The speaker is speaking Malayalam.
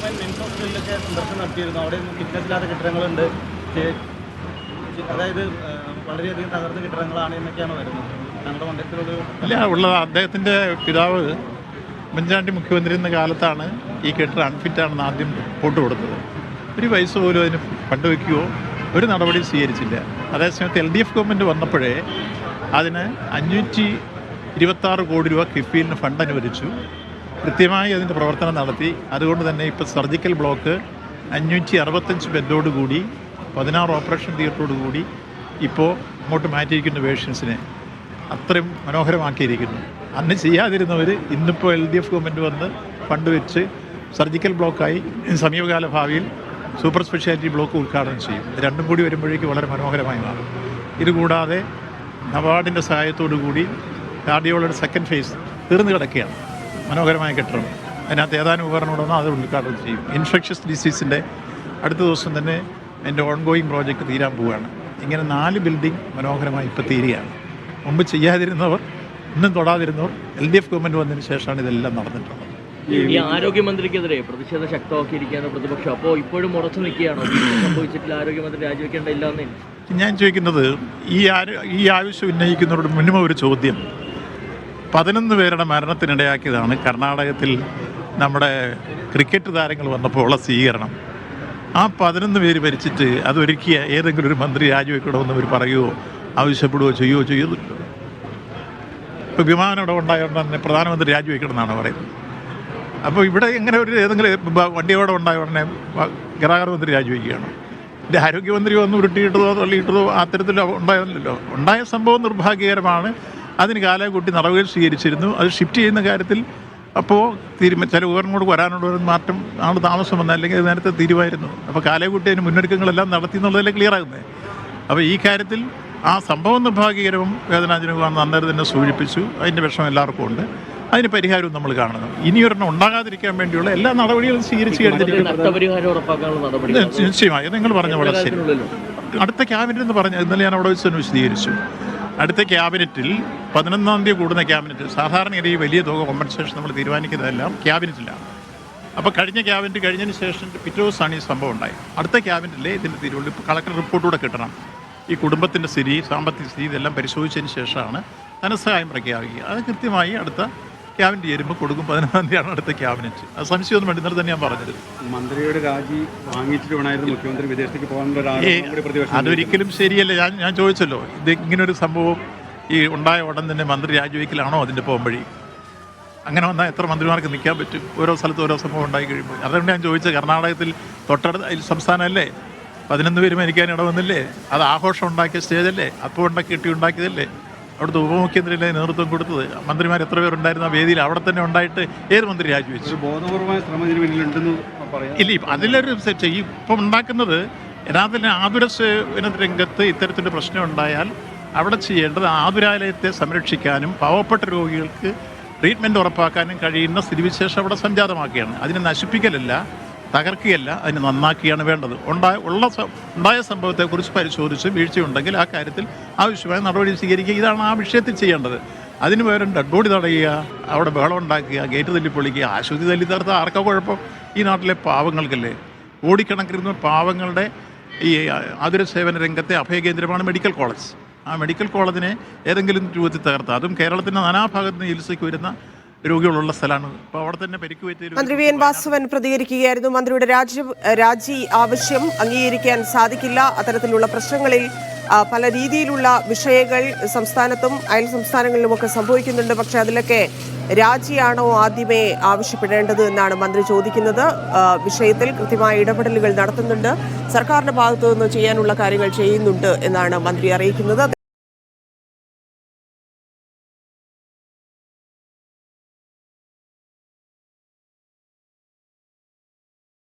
ഗവൺമെന്റ് മെൻസ് ഹോസ്പിറ്റലിലൊക്കെ സന്ദർശനം നടത്തിയിരുന്നു. അവിടെ ഫിറ്റ്നസ് കെട്ടിടങ്ങളുണ്ട്. അതായത് വളരെയധികം തകർന്ന കെട്ടിടങ്ങളാണ് എന്നൊക്കെയാണ് വരുന്നത്. ഞങ്ങളുടെ മണ്ഡലത്തിലൊരു അല്ല ഉള്ളത് അദ്ദേഹത്തിന്റെ പിതാവ് ഉമ്മൻചാണ്ടി മുഖ്യമന്ത്രി എന്ന കാലത്താണ് ഈ കെട്ടിടം അൺഫിറ്റാണെന്ന് ആദ്യം റിപ്പോർട്ട് കൊടുത്തത്. ഒരു പൈസ പോലും അതിന് ഫണ്ട് വയ്ക്കുകയോ ഒരു നടപടിയും സ്വീകരിച്ചില്ല. അതേസമയത്ത് എൽ ഡി എഫ് ഗവൺമെന്റ് വന്നപ്പോഴേ അതിന് അഞ്ഞൂറ്റി ഇരുപത്താറ് കോടി രൂപ കിഫ്ബിയിലിന് ഫണ്ട് അനുവദിച്ചു. കൃത്യമായി അതിന്റെ പ്രവർത്തനം നടത്തി. അതുകൊണ്ട് തന്നെ ഇപ്പോൾ സർജിക്കൽ ബ്ലോക്ക് അഞ്ഞൂറ്റി അറുപത്തഞ്ച് ബെഡോടുകൂടി പതിനാറ് ഓപ്പറേഷൻ തിയേറ്ററോടുകൂടി ഇപ്പോൾ ഇങ്ങോട്ട് മാറ്റിയിരിക്കുന്ന പേഷ്യൻസിനെ അത്രയും മനോഹരമാക്കിയിരിക്കുന്നു. അന്ന് ചെയ്യാതിരുന്നവർ ഇന്നിപ്പോൾ എൽ ഡി എഫ് ഗവൺമെന്റ് വന്ന് ഫണ്ട് വെച്ച് സർജിക്കൽ ബ്ലോക്കായി സമീപകാല ഭാവിയിൽ സൂപ്പർ സ്പെഷ്യാലിറ്റി ബ്ലോക്ക് ഉദ്ഘാടനം ചെയ്യും. രണ്ടും കൂടി വരുമ്പോഴേക്ക് വളരെ മനോഹരമായി മാറും. ഇതുകൂടാതെ നവാർഡിന്റെ സഹായത്തോടു കൂടി കാർഡിയോളയുടെ സെക്കൻഡ് ഫേസ് തീർന്നു കിടക്കുകയാണ്. മനോഹരമായ കെട്ടിടം. അതിനകത്ത് ഏതാനും ഉപകരണങ്ങളൊന്നും അത് ഉദ്ഘാടനം ചെയ്യും. ഇൻഫെക്ഷ്യസ് ഡിസീസിന്റെ അടുത്ത ദിവസം തന്നെ എന്റെ ഓൺഗോയിങ് പ്രോജക്റ്റ് തീരാൻ പോവുകയാണ്. ഇങ്ങനെ നാല് ബിൽഡിംഗ് മനോഹരമായി ഇപ്പോൾ തീരുകയാണ്. മുമ്പ് ചെയ്യാതിരുന്നവർ ഇന്നും തൊടാതിരുന്നവർ എൽ ഡി എഫ് ഗവൺമെന്റ് വന്നതിന് ശേഷമാണ് ഇതെല്ലാം നടന്നിട്ടുള്ളത്. ഈ ആരോഗ്യമന്ത്രിക്കെതിരെ പ്രതിഷേധം ശക്തമാക്കിയിരിക്കുകയാണ് പ്രതിപക്ഷം. അപ്പോൾ ഇപ്പോഴും ഉറച്ചു നിൽക്കുകയാണോ? സംഭവിച്ചിട്ടില്ല ആരോഗ്യമന്ത്രി രാജിവെക്കേണ്ട എന്ന് ഞാൻ ചോദിക്കുന്നത് ഈ ആരോ ഈ ആവശ്യം ഉന്നയിക്കുന്നവരോട് മിനിമം ഒരു ചോദ്യം. പതിനൊന്ന് പേരുടെ മരണത്തിനിടയാക്കിയതാണ് കർണാടകത്തിൽ നമ്മുടെ ക്രിക്കറ്റ് താരങ്ങൾ വന്നപ്പോൾ ഉള്ള സ്വീകരണം. ആ പതിനൊന്ന് പേര് ഭരിച്ചിട്ട് അതൊരുക്കിയ ഏതെങ്കിലും ഒരു മന്ത്രി രാജിവെക്കണമെന്ന് അവർ പറയുമോ ആവശ്യപ്പെടുകയോ ചെയ്യുകയോ ചെയ്യുന്നില്ല ഇപ്പോൾ വിമാനം ഇവിടെ ഉണ്ടായതുകൊണ്ട് തന്നെ പ്രധാനമന്ത്രി രാജിവെക്കണം എന്നാണ് പറയുന്നത്. അപ്പോൾ ഇവിടെ ഇങ്ങനെ ഒരു ഏതെങ്കിലും വണ്ടി അവിടെ ഉണ്ടായ ഉടനെ ഗതാഗത മന്ത്രി രാജിവെക്കുകയാണ്. എന്റെ ആരോഗ്യമന്ത്രി വന്ന് ഉരുട്ടിയിട്ടതോ തള്ളിയിട്ടതോ അത്തരത്തിലോ ഉണ്ടായതല്ലോ ഉണ്ടായ സംഭവം നിർഭാഗ്യകരമാണ്. അതിന് കാലകൂട്ടി നടപടികൾ സ്വീകരിച്ചിരുന്നു. അത് ഷിഫ്റ്റ് ചെയ്യുന്ന കാര്യത്തിൽ അപ്പോൾ തീരുമാന ചില ഉപകരണങ്ങളോട് വരാനുള്ള ഒരു മാറ്റം ആൾ താമസം വന്ന അല്ലെങ്കിൽ അത് നേരത്തെ തീരുമായിരുന്നു. അപ്പോൾ കാലേക്കുട്ടി അതിന് മുന്നൊരുക്കങ്ങളെല്ലാം നടത്തി എന്നുള്ളതല്ലേ ക്ലിയർ ആകുന്നത്. അപ്പോൾ ഈ കാര്യത്തിൽ ആ സംഭവം നിർഭാഗ്യകരവും വേദനാജനകമാണെന്ന് അന്നേരം തന്നെ സൂചിപ്പിച്ചു. അതിന്റെ വിഷമം എല്ലാവർക്കും ഉണ്ട്. അതിന് പരിഹാരവും നമ്മൾ കാണണം. ഇനിയൊരെണ്ണം ഉണ്ടാകാതിരിക്കാൻ വേണ്ടിയുള്ള എല്ലാ നടപടികളും സ്വീകരിച്ചു കഴിഞ്ഞിരിക്കുന്നു. നിശ്ചയമായി. നിങ്ങൾ പറഞ്ഞ വളരെ ശരി. അടുത്ത ക്യാബിനറ്റ് എന്ന് പറഞ്ഞ ഇന്നലെ ഞാൻ അവിടെ വെച്ച് തന്നെ വിശദീകരിച്ചു. അടുത്ത ക്യാബിനറ്റിൽ പതിനൊന്നാം തീയതി കൂടുന്ന ക്യാബിനറ്റ് സാധാരണഗതി വലിയ തുക കോമ്പൻസേഷൻ നമ്മൾ തീരുമാനിക്കുന്നതെല്ലാം ക്യാബിനറ്റിലാണ്. അപ്പോൾ കഴിഞ്ഞ ക്യാബിനറ്റ് കഴിഞ്ഞതിന് ശേഷം പിറ്റേ ദിവസമാണ് ഈ സംഭവം ഉണ്ടായത്. അടുത്ത ക്യാബിനറ്റിലെ ഇതിന്റെ ഇപ്പോൾ കളക്ടർ റിപ്പോർട്ടൂടെ കിട്ടണം. ഈ കുടുംബത്തിന്റെ സ്ഥിതി സാമ്പത്തിക സ്ഥിതി ഇതെല്ലാം പരിശോധിച്ചതിന് ശേഷമാണ് ധനസഹായം പ്രഖ്യാപിക്കുക. അത് കൃത്യമായി അടുത്ത ക്യാബിനറ്റ് ചേരുമ്പോൾ കൊടുക്കും പതിനൊന്നാം തീയതിയാണ് അടുത്ത ക്യാബിനറ്റ്. അത് സംശയമൊന്നും വേണ്ടി ഇന്നലെ തന്നെ ഞാൻ പറഞ്ഞത്. മന്ത്രിയുടെ രാജി വാങ്ങിച്ചിട്ട് വേണമായിരുന്നു മുഖ്യമന്ത്രി വിദേശത്തേക്ക് പോകാനുള്ള അതൊരിക്കലും ശരിയല്ല. ഞാൻ ഞാൻ ചോദിച്ചല്ലോ ഇത് ഇങ്ങനൊരു സംഭവം ഈ ഉണ്ടായ ഉടൻ തന്നെ മന്ത്രി രാജിവെക്കലാണോ അതിന്റെ പോകുമ്പഴി അങ്ങനെ വന്നാൽ എത്ര മന്ത്രിമാർക്ക് നിൽക്കാൻ പറ്റും? ഓരോ സ്ഥലത്ത് ഓരോ സംഭവം ഉണ്ടായി കഴിയുമ്പോൾ. അതുകൊണ്ട് ഞാൻ ചോദിച്ചത് കർണാടകത്തിൽ തൊട്ടടുത്ത സംസ്ഥാനമല്ലേ? പതിനൊന്ന് പേര് മരിക്കാൻ ഇടവന്നില്ലേ? അത് ആഘോഷം ഉണ്ടാക്കിയ സ്റ്റേജല്ലേ? അപ്പോൾ ഉണ്ടാക്കി കെട്ടി ഉണ്ടാക്കിയതല്ലേ? അവിടുത്തെ ഉപമുഖ്യമന്ത്രിയിലെ നേതൃത്വം കൊടുത്തത്. മന്ത്രിമാർ എത്ര പേരുണ്ടായിരുന്ന ആ വേദിയിൽ? അവിടെ തന്നെ ഉണ്ടായിട്ട് ഏത് മന്ത്രി രാജിവെച്ചു? ഒരു ബോധപൂർവമായ ശ്രമം ഇതിന് പിന്നിലുണ്ടെന്ന് പറയാം. ഇല്ല അതിലൊരു സെറ്റ് ഈ ഇപ്പം ഉണ്ടാക്കുന്നത് യഥാർത്ഥത്തിൽ ആതുര സേവന രംഗത്ത് ഇത്തരത്തിലൊരു പ്രശ്നം ഉണ്ടായാൽ അവിടെ ചെയ്യേണ്ടത് ആതുരാലയത്തെ സംരക്ഷിക്കാനും പാവപ്പെട്ട രോഗികൾക്ക് ട്രീറ്റ്മെന്റ് ഉറപ്പാക്കാനും കഴിയുന്ന സ്ഥിതിവിശേഷം അവിടെ സംജാതമാക്കുകയാണ്. അതിനെ നശിപ്പിക്കലല്ല തകർക്കുകയല്ല അതിനെ നന്നാക്കുകയാണ് വേണ്ടത്. ഉണ്ടായ ഉള്ള ഉണ്ടായ സംഭവത്തെക്കുറിച്ച് പരിശോധിച്ച് വീഴ്ചയുണ്ടെങ്കിൽ ആ കാര്യത്തിൽ ആവശ്യമായ നടപടി സ്വീകരിക്കുക. ഇതാണ് ആ വിഷയത്തിൽ ചെയ്യേണ്ടത്. അതിന് പകരം ഡെഡ് ബോഡി തടയുക അവിടെ ബഹളം ഉണ്ടാക്കുക ഗേറ്റ് തല്ലി പൊളിക്കുക ആശുപത്രി തല്ലി തകർത്ത ആർക്കാ കുഴപ്പം? ഈ നാട്ടിലെ പാവങ്ങൾക്കല്ലേ? ഓടിക്കണക്കിരുന്ന പാവങ്ങളുടെ ഈ ആതുര സേവന രംഗത്തെ അഭയകേന്ദ്രമാണ് മെഡിക്കൽ കോളേജ് ആ മെഡിക്കൽ കോളേജിനെ ഏതെങ്കിലും രൂപത്തിൽ തകർത്ത. അതും കേരളത്തിന്റെ നാനാഭാഗത്ത് ചികിത്സയ്ക്ക് വരുന്ന രോഗികളുള്ള സ്ഥലമാണ്. അപ്പോൾ അവിടെ തന്നെ പരിക്ക് പറ്റിയ മന്ത്രി വി എൻ വാസവൻ പ്രതികരിക്കുകയായിരുന്നു. മന്ത്രിയുടെ രാജി രാജി ആവശ്യം അംഗീകരിക്കാൻ സാധിക്കില്ല. അത്തരത്തിലുള്ള പ്രശ്നങ്ങളിൽ പല രീതിയിലുള്ള വിഷയങ്ങൾ സംസ്ഥാനത്തും അയൽ സംസ്ഥാനങ്ങളിലുമൊക്കെ സംഭവിക്കുന്നുണ്ട്. പക്ഷേ അതിലൊക്കെ രാജിയാണോ ആദ്യമേ ആവശ്യപ്പെടേണ്ടത് എന്നാണ് മന്ത്രി ചോദിക്കുന്നത്. വിഷയത്തിൽ കൃത്യമായ ഇടപെടലുകൾ നടത്തുന്നുണ്ട്. സർക്കാരിന്റെ ഭാഗത്തു നിന്ന് ചെയ്യാനുള്ള കാര്യങ്ങൾ ചെയ്യുന്നുണ്ട് എന്നാണ് മന്ത്രി അറിയിക്കുന്നത്.